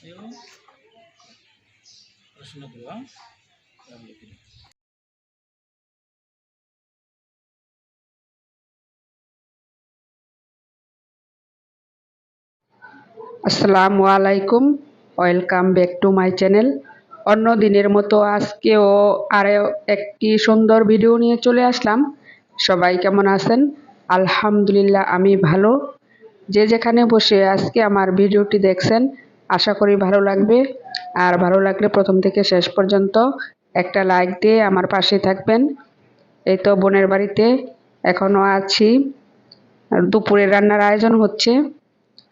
Yang আসসালামু আলাইকুম welcome back to my channel অন্য দিনের মতো আজকেও আরও একটি সুন্দর ভিডিও নিয়ে চলে আসলাম। সবাই কেমন আছেন? আলহামদুলিল্লাহ, আমি ভালো। যে যেখানে বসে আজকে আমার ভিডিওটি দেখছেন আশা করি ভালো লাগবে। আর ভালো লাগলে প্রথম থেকে শেষ পর্যন্ত একটা লাইক দিয়ে আমার পাশে থাকবেন। এই তো বোনের বাড়িতে এখনও আছি। দুপুরে রান্নার আয়োজন হচ্ছে।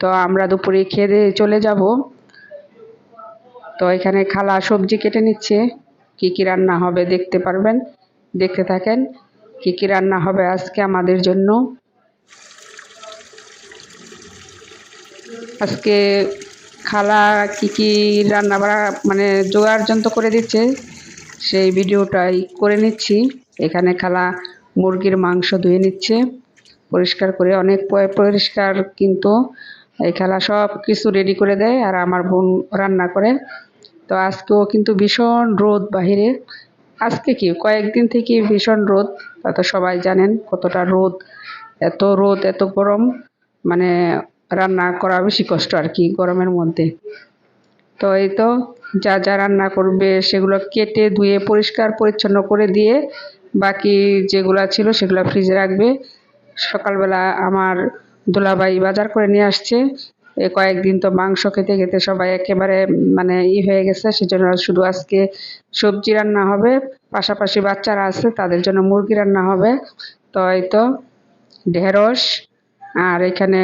তো আমরা দুপুরে খেয়ে দিয়ে চলে যাব। তো এখানে খালা সবজি কেটে নিচ্ছে। কি কি রান্না হবে দেখতে পারবেন। দেখতে থাকেন কি কি রান্না হবে আজকে আমাদের জন্য। আজকে খালা কি কি রান্না বাড়া মানে জোগাড় যন্ত্র করে দিচ্ছে, সেই ভিডিওটাই করে নিচ্ছি। এখানে খালা মুরগির মাংস ধুয়ে নিচ্ছে, পরিষ্কার করে অনেক পরিষ্কার কিন্তু এই খালা সব কিছু রেডি করে দেয় আর আমার বোন রান্না করে। তো আজকেও কিন্তু ভীষণ রোদ বাহিরে। আজকে কি? কয়েকদিন থেকে ভীষণ রোদ, তা তো সবাই জানেন কতটা রোদ, এত রোদ, এত গরম। মানে রান্না করা বেশি কষ্ট আর কি গরমের মধ্যে। তো এই তো যা যা রান্না করবে সেগুলো কেটে ধুয়ে পরিষ্কার পরিচ্ছন্ন করে দিয়ে বাকি যেগুলো ছিল সেগুলো ফ্রিজে রাখবে। সকালবেলা আমার দুলাভাই বাজার করে নিয়ে আসছে। এ কয়েকদিন তো মাংস খেতে খেতে সবাই একেবারে মানে ই হয়ে গেছে, সেজন্য শুধু আজকে সবজি রান্না হবে, পাশাপাশি বাচ্চারা আছে, তাদের জন্য মুরগি রান্না হবে। তো এই তো ঢেঁড়স আর এখানে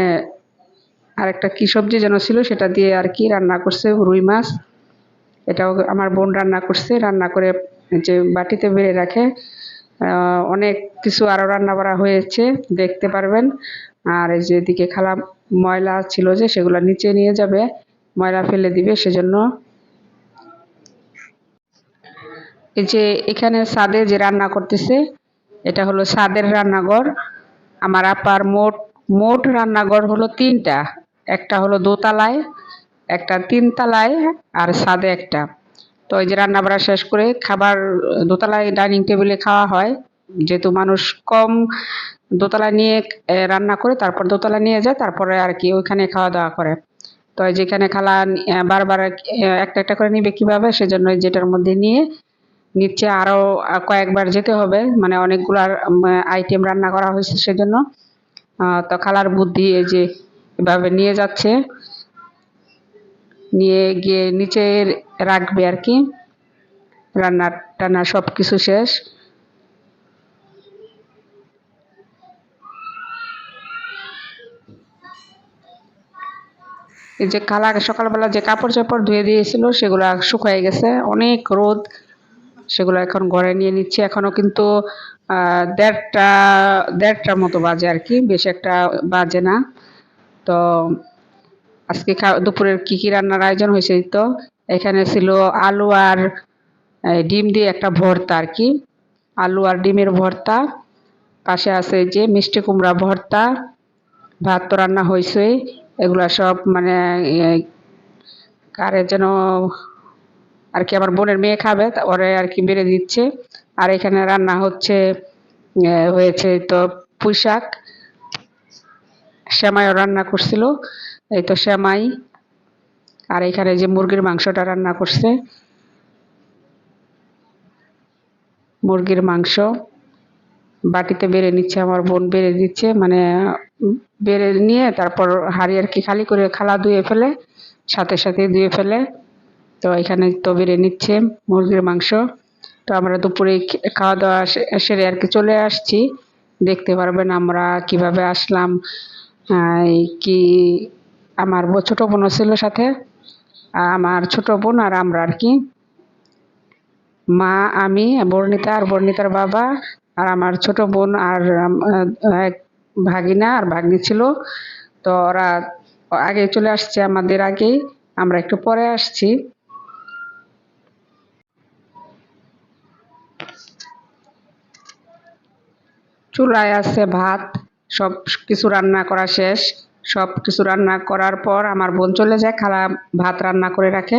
আরেকটা কি সবজি যেন ছিল, সেটা দিয়ে আর কি রান্না করছে, রুই মাছ। এটাও আমার বোন রান্না করছে, রান্না করে যে বাটিতে বেড়ে রাখে। অনেক কিছু আরও রান্না করা হয়েছে, দেখতে পারবেন। আর এই যে এদিকে খালা ময়লা ছিল যে, সেগুলো নিচে নিয়ে যাবে, ময়লা ফেলে দিবে, সেজন্য। এই যে এখানে ছাদে যে রান্না করতেছে, এটা হলো ছাদের রান্নাঘর। আমার আপার মোট মোট রান্নাঘর হলো তিনটা। একটা হলো দোতলায়, একটা তিনতলায় আর সাদে একটা। তো ওই যে রান্না বাড়া শেষ করে খাবার, দোতলায় ডাইনিং টেবিলে খাওয়া হয়। যেহেতু মানুষ কম দোতলা নিয়ে রান্না করে, তারপর দোতলা নিয়ে যায়, তারপরে আর কি ওইখানে খাওয়া দাওয়া করে। তো যেখানে খালা বারবার একটা একটা করে নিবে কীভাবে, সেজন্য যেটার মধ্যে নিয়ে নিচে আরও কয়েকবার যেতে হবে। মানে অনেকগুলো আইটেম রান্না করা হয়েছে সেজন্য। তো খালার বুদ্ধি এই যে এভাবে নিয়ে যাচ্ছে। নিয়ে গিয়ে নিচে রাখবে আর কি। রান্না টান্না সব কিছু শেষ। এই যে খালা সকালবেলা যে কাপড় চাপড় ধুয়ে দিয়েছিল, সেগুলো শুকিয়ে গেছে। অনেক রোদ। সেগুলো এখন ঘরে নিয়ে নিচ্ছে। এখনও কিন্তু দেড়টা, দেড়টার মতো বাজে আর কি। বেশি একটা বাজে না। তো আজকে দুপুরের কি কি রান্নার আয়োজন হয়েছে তো? এখানে ছিল আলু আর ডিম দিয়ে একটা ভর্তা আর কি। আলু আর ডিমের ভর্তা। পাশে আছে যে মিষ্টি কুমড়া ভর্তা। ভাত তো রান্না হয়েছে। এগুলা সব মানে কারে যেন আর কি আমার বোনের মেয়ে খাবে ওরে আর কি বেড়ে দিচ্ছে। আর এখানে রান্না হচ্ছে হয়েছে তো পুঁই শাক সেমাইও রান্না করছিল, এই তো সেমাই আর এখানে যে মুরগির মাংসটা রান্না করছে, মুরগির মাংস বাটিতে বেড়ে নিচ্ছে, আমার বোন বেড়ে দিচ্ছে মানে বেড়ে নিয়ে তারপর হাঁড়ি আর কি খালি করে খালা ধুয়ে ফেলে, সাথে সাথে ধুয়ে ফেলে, তো এখানে তো বেড়ে নিচ্ছে মুরগির মাংস। তো আমরা দুপুরে খাওয়া দাওয়া সেরে আর কি চলে আসছি, দেখতে পারবেন আমরা কীভাবে আসলাম। কি আমার ছোট বোনও ছিল সাথে আমার ছোট বোন আর আমরা আর কি। মা, আমি, বর্ণিতা আর বর্ণিতার বাবা আর আমার ছোট বোন আর এক ভাগিনা আর ভাগ্নি ছিল। তো ওরা আগে চলে আসছে আমাদের আগেই আমরা একটু পরে আসছি। চুলায় আছে ভাত। সব কিছু রান্না করা শেষ। সব কিছু রান্না করার পর আমার বোন চলে যায়, খালা ভাত রান্না করে রাখে।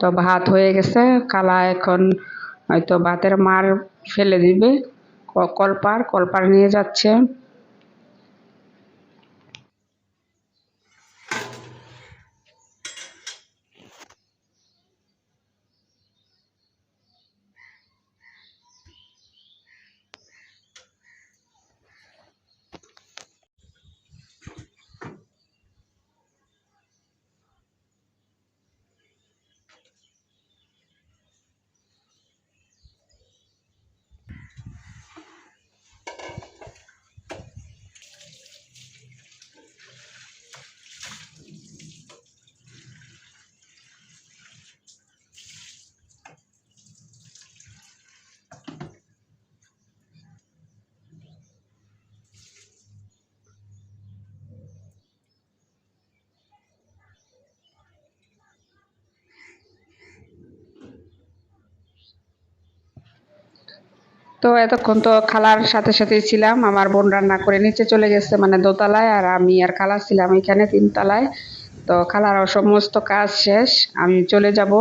তো ভাত হয়ে গেছে, খালা এখন হয়তো ভাতের মার ফেলে দিবে। কলপার কলপার নিয়ে যাচ্ছে। তো এতক্ষণ তো খালার সাথে সাথে ছিলাম, আমার বোন রান্না করে নিচে চলে গেছে মানে দোতলায়, আর আমি আর খালা ছিলাম এখানে তিনতলায়। তো খালার সমস্ত কাজ শেষ, আমি চলে যাব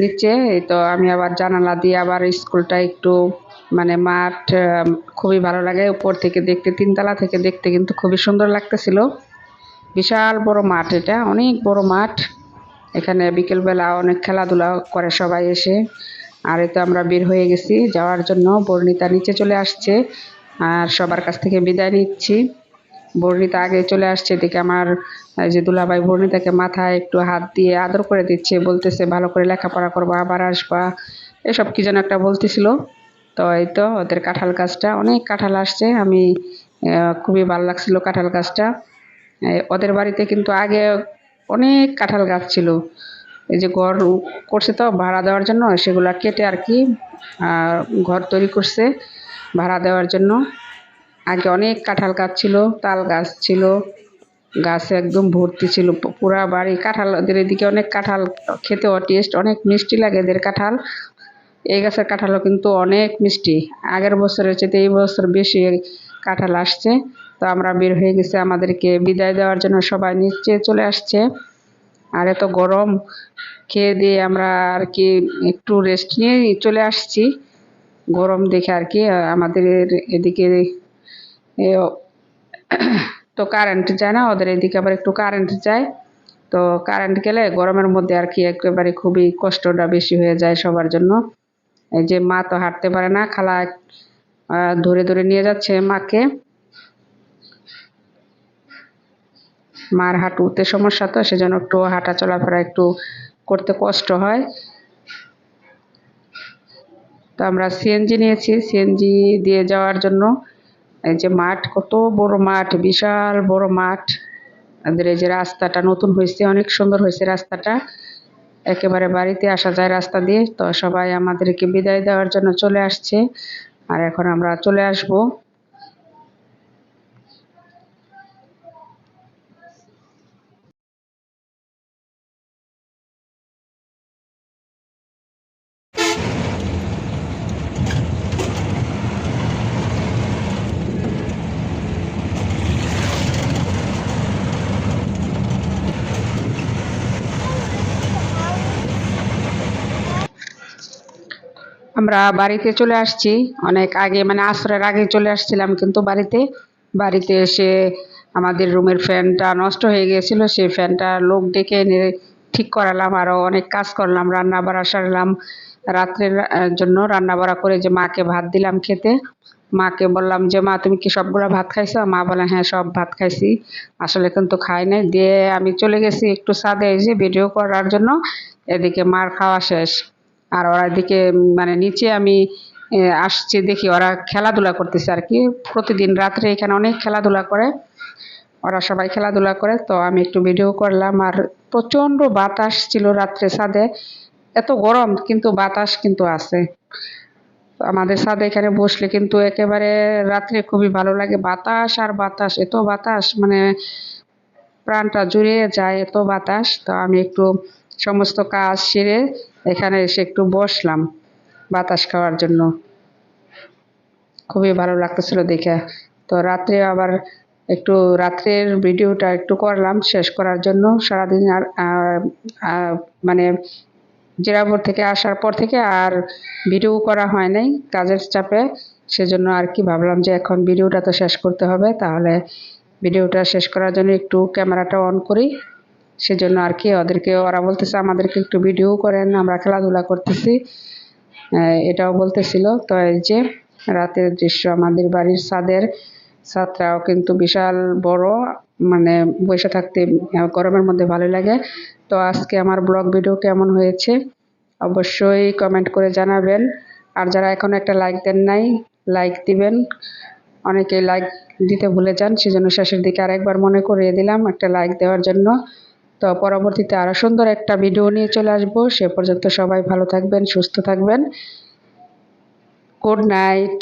নিচে তো আমি আবার জানালা দিয়ে আবার স্কুলটা একটু মানে মাঠ খুবই ভালো লাগে, উপর থেকে দেখতে, তিনতলা থেকে দেখতে কিন্তু খুবই সুন্দর লাগতেছিল। বিশাল বড় মাঠ এটা, অনেক বড় মাঠ। এখানে বিকেলবেলা অনেক খেলাধুলা করে সবাই এসে। আর তো আমরা বের হয়ে গেছি, যাওয়ার জন্য। বর্ণিতা নিচে চলে আসছে আর সবার কাছ থেকে বিদায় নিচ্ছি। বর্ণিতা আগে চলে আসছে এদিকে আমার যে দুলাভাই বর্ণিতাকে মাথায় একটু হাত দিয়ে আদর করে দিচ্ছে, বলতেছে, ভালো করে লেখাপড়া করবা, আবার আসবা। এসব কি যেন একটা বলতেছিল। তো এই তো ওদের কাঁঠাল গাছটা, অনেক কাঁঠাল আসছে। আমি খুবই ভালো লাগছিল কাঁঠাল গাছটা। ওদের বাড়িতে কিন্তু আগে অনেক কাঁঠাল গাছ ছিল। এই যে ঘর করছে তো, ভাড়া দেওয়ার জন্য, সেগুলো কেটে আর কি ঘর তৈরি করছে ভাড়া দেওয়ার জন্য। আগে অনেক কাঁঠাল গাছ ছিল, তাল গাছ ছিল, গাছে একদম ভর্তি ছিল পুরা বাড়ি কাঁঠাল ওদের এদিকে অনেক কাঁঠাল খেতেও টেস্ট অনেক মিষ্টি লাগে এদের কাঁঠাল। এই গাছের কাঁঠালও কিন্তু অনেক মিষ্টি। আগের বছরের চেয়ে এই বছর বেশি কাঁঠাল আসছে। তো আমরা বের হয়ে গেছি, আমাদেরকে বিদায় দেওয়ার জন্য সবাই নিচে চলে আসছে। আর এত গরম, খেয়ে দিয়ে আমরা আর কি একটু রেস্ট নিয়ে চলে আসছি। গরম দেখে আর কি আমাদের এদিকে তো কারেন্ট যায় না, ওদের এদিকে আবার একটু কারেন্ট যায়। তো কারেন্ট গেলে গরমের মধ্যে আর কি একেবারে খুবই কষ্টটা বেশি হয়ে যায় সবার জন্য। এই যে মা তো হাঁটতে পারে না, খালা ধরে ধরে নিয়ে যাচ্ছে মাকে। মার হাঁটুতে সমস্যা তো, সেজন্য একটু হাঁটা চলাফেরা একটু করতে কষ্ট হয়। তো আমরা সিএনজি নিয়েছি। সিএনজি দিয়ে যাওয়ার জন্য এই যে মাঠ, কত বড় মাঠ, বিশাল বড় মাঠ। আমাদের এই যে রাস্তাটা নতুন হয়েছে, অনেক সুন্দর হয়েছে রাস্তাটা। একেবারে বাড়িতে আসা যায় রাস্তা দিয়ে। তো সবাই আমাদেরকে বিদায় দেওয়ার জন্য চলে আসছে। আর এখন আমরা চলে আসব। আমরা বাড়িতে চলে আসছি। অনেক আগে মানে আসরের আগে চলে আসছিলাম কিন্তু বাড়িতে। বাড়িতে এসে আমাদের রুমের ফ্যানটা নষ্ট হয়ে গিয়েছিল, সেই ফ্যানটা লোক ডেকে এনে ঠিক করালাম আরও অনেক কাজ করলাম রান্না বাড়া সারলাম। রাত্রের জন্য রান্না বাড়া করে যে মাকে ভাত দিলাম খেতে। মাকে বললাম যে, মা, তুমি কি সবগুলো ভাত খাইছো? মা বলে হ্যাঁ সব ভাত খাইছি। আসলে কিন্তু খাই নাই। দিয়ে আমি চলে গেছি একটু ছাদে এসে ভিডিও করার জন্য। এদিকে মার খাওয়া শেষ। আর ওরা এদিকে মানে নিচে আমি আসছি দেখি ওরা খেলাধুলা করতেছে আর কি। প্রতিদিন রাত্রে এখানে অনেক খেলাধুলা করে, ওরা সবাই খেলাধুলা করে। তো আমি একটু ভিডিও করলাম আর প্রচণ্ড বাতাস ছিল রাত্রে ছাদে। এত গরম, কিন্তু বাতাস কিন্তু আছে। আমাদের ছাদে এখানে বসলে কিন্তু একেবারে রাত্রে খুবই ভালো লাগে। বাতাস আর বাতাস, এত বাতাস মানে প্রাণটা জুড়িয়ে যায় এত বাতাস। তো আমি একটু সমস্ত কাজ সেরে এখানে এসে একটু বসলাম বাতাস খাওয়ার জন্য। খুবই ভালো লাগতেছিল দেখে। তো রাত্রে আবার একটু রাত্রের ভিডিওটা একটু করলাম শেষ করার জন্য। সারাদিন আর মানে জেরাপুর থেকে আসার পর থেকে আর ভিডিও করা হয় নাই কাজের চাপে। সেজন্য আর কি ভাবলাম যে এখন ভিডিওটা তো শেষ করতে হবে, তাহলে ভিডিওটা শেষ করার জন্য একটু ক্যামেরাটা অন করি। সেজন্য আর কি ওদেরকে, ওরা বলতেছে আমাদেরকে একটু ভিডিও করেন, আমরা খেলাধুলা করতেছি। এটাও বলতেছিল। তো এই যে রাতের দৃশ্য, আমাদের বাড়ির ছাদের ছাদটাও কিন্তু বিশাল বড় মানে বসে থাকতে গরমের মধ্যে ভালো লাগে। তো আজকে আমার ব্লগ ভিডিও কেমন হয়েছে, অবশ্যই কমেন্ট করে জানাবেন। আর যারা এখনও একটা লাইক দেন নাই লাইক দিবেন। অনেকে লাইক দিতে ভুলে যান, সেজন্য শেষের দিকে আরেকবার মনে করিয়ে দিলাম একটা লাইক দেওয়ার জন্য। তো পরবর্তীতে আরও সুন্দর একটা ভিডিও নিয়ে চলে আসব। সে পর্যন্ত সবাই ভালো থাকবেন, সুস্থ থাকবেন। Good night